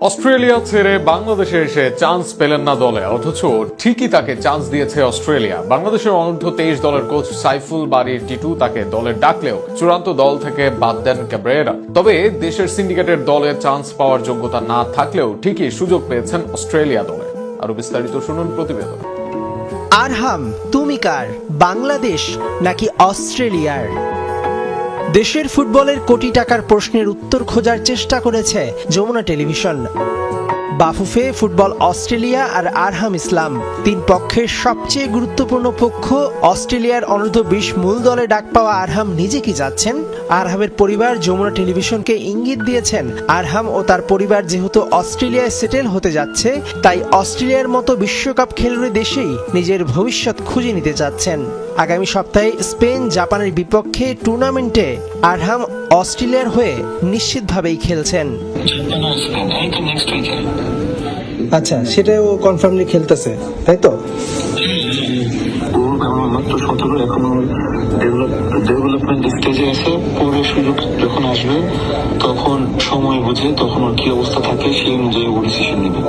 Australia ছেড়ে বাংলাদেশে এসে চান্স পেলেন না দলে, অথচ ঠিকই তাকে চান্স দিয়েছে অস্ট্রেলিয়া। বাংলাদেশের অনূর্ধ্ব তেইশ দলের কোচ সাইফুল বাড়ি টিটু তাকে দলে ডাকলেও চূড়ান্ত দল থেকে বাদ দেন ক্যাব্রেরা। তবে দেশের সিন্ডিকেটের দলে চান্স পাওয়ার যোগ্যতা না থাকলেও ঠিকই সুযোগ পেয়েছেন অস্ট্রেলিয়া দলে। আরও বিস্তারিত শুনুন প্রতিবেদন। আরহাম, তুমি কার? বাংলাদেশ নাকি অস্ট্রেলিয়ার? দেশের ফুটবলের কোটি টাকার প্রশ্নের উত্তর খোঁজার চেষ্টা করেছে Jamuna television. Bafufe football Australia আর আরহাম ইসলাম। তিন পক্ষের সবচেয়ে গুরুত্বপূর্ণ পক্ষ অস্ট্রেলিয়ার অনূর্ধ্ব বিশ মূল দলে ডাক পাওয়া আরহাম নিজে কি যাচ্ছেন? আরহামের পরিবার যমুনা টেলিভিশনকে ইঙ্গিত দিয়েছেন। আরহাম ও তার পরিবার যেহেতু অস্ট্রেলিয়ায় সেটেল হতে যাচ্ছে, তাই অস্ট্রেলিয়ার মতো বিশ্বকাপ খেলুড়ে দেশেই নিজের ভবিষ্যৎ খুঁজে নিতে চাচ্ছেন। আগামী সপ্তাহে স্পেন জাপানের বিপক্ষে টুর্নামেন্টে আরহাম অস্ট্রেলিয়ার হয়ে নিশ্চিতভাবেই খেলছেন। আচ্ছা সেটাও কনফার্মলি খেলতেছে তাই তো? মাত্র সতেরো এখন ডেভেলপমেন্ট স্টেজে আছে পরে সুযোগ যখন আসবে, তখন সময় বুঝে তখন ওর কি অবস্থা থাকে সেই অনুযায়ী ও ডিসিশন নেবে।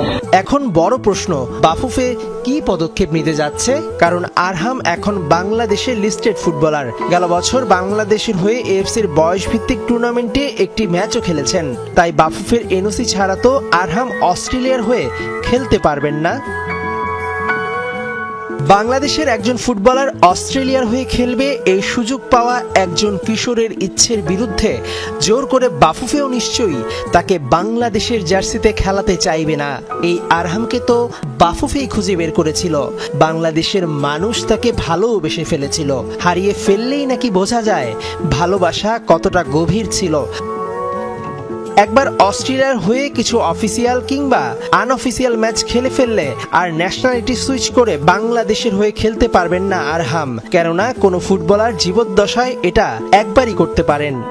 এখন বড় প্রশ্ন, বাফুফে কি পদক্ষেপ নিতে যাচ্ছে? কারণ আরহাম এখন বাংলাদেশের লিস্টেড ফুটবলার গেল বছর বাংলাদেশের হয়ে এএফসির বয়স ভিত্তিক টুর্নামেন্টে একটি ম্যাচও খেলেছেন। তাই বাফুফের এনওসি ছাড়া তো আরহাম অস্ট্রেলিয়ার হয়ে খেলতে পারবেন না। বাংলাদেশের একজন ফুটবলার অস্ট্রেলিয়ার হয়ে খেলবে এই সুযোগ পাওয়া একজন কিশোরের ইচ্ছের বিরুদ্ধে। জোর করে বাফুফেও নিশ্চয়ই তাকে বাংলাদেশের জার্সিতে খেলাতে চাইবে না। এই আরহামকে তো বাফুফেই খুঁজে বের করেছিল। বাংলাদেশের মানুষ তাকে ভালোবেসে ফেলেছিল। হারিয়ে ফেললেই নাকি বোঝা যায় ভালোবাসা কতটা গভীর ছিল। একবার অস্ট্রেলিয়ার হয়ে কিছু অফিসিয়াল কিংবা আনঅফিসিয়াল ম্যাচ খেলে ফেললে আর ন্যাশনালিটি সুইচ করে বাংলাদেশের হয়ে খেলতে পারবেন না আরহাম। কেননা কোনো ফুটবলার জীবদ্দশায় এটা একবারই করতে পারেন।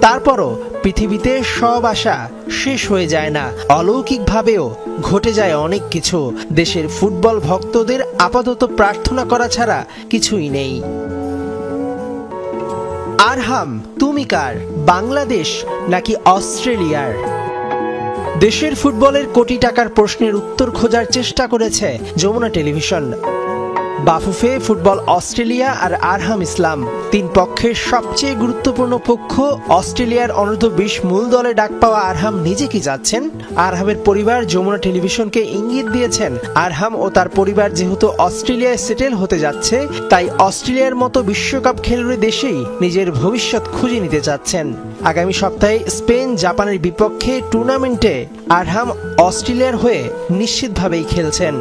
তারপরও পৃথিবীতে সব আশা শেষ হয়ে যায় না। অলৌকিকভাবেও ঘটে যায় অনেক কিছু। দেশের ফুটবল ভক্তদের আপাতত প্রার্থনা করা ছাড়া কিছুই নেই। আরহাম তুমি কার? বাংলাদেশ নাকি অস্ট্রেলিয়ার? দেশের ফুটবলের কোটি টাকার প্রশ্নের উত্তর খোঁজার চেষ্টা করেছে Jamuna television. Bafufe football Australia আর আরহাম ইসলাম, তিন পক্ষের সবচেয়ে গুরুত্বপূর্ণ পক্ষ অস্ট্রেলিয়ার অনূর্ধ্ব বিশ মূল দলে ডাক পাওয়া আরহাম নিজে কি যাচ্ছেন? আরহামের পরিবার যমুনা টেলিভিশনকে ইঙ্গিত দিয়েছেন। আরহাম ও তার পরিবার যেহেতু অস্ট্রেলিয়ায় সেটেল হতে যাচ্ছে, তাই অস্ট্রেলিয়ার মতো বিশ্বকাপ খেলুড়ে দেশেই নিজের ভবিষ্যৎ খুঁজে নিতে চাচ্ছেন। আগামী সপ্তাহে স্পেন জাপানের বিপক্ষে টুর্নামেন্টে আরহাম অস্ট্রেলিয়ার হয়ে নিশ্চিতভাবেই খেলছেন।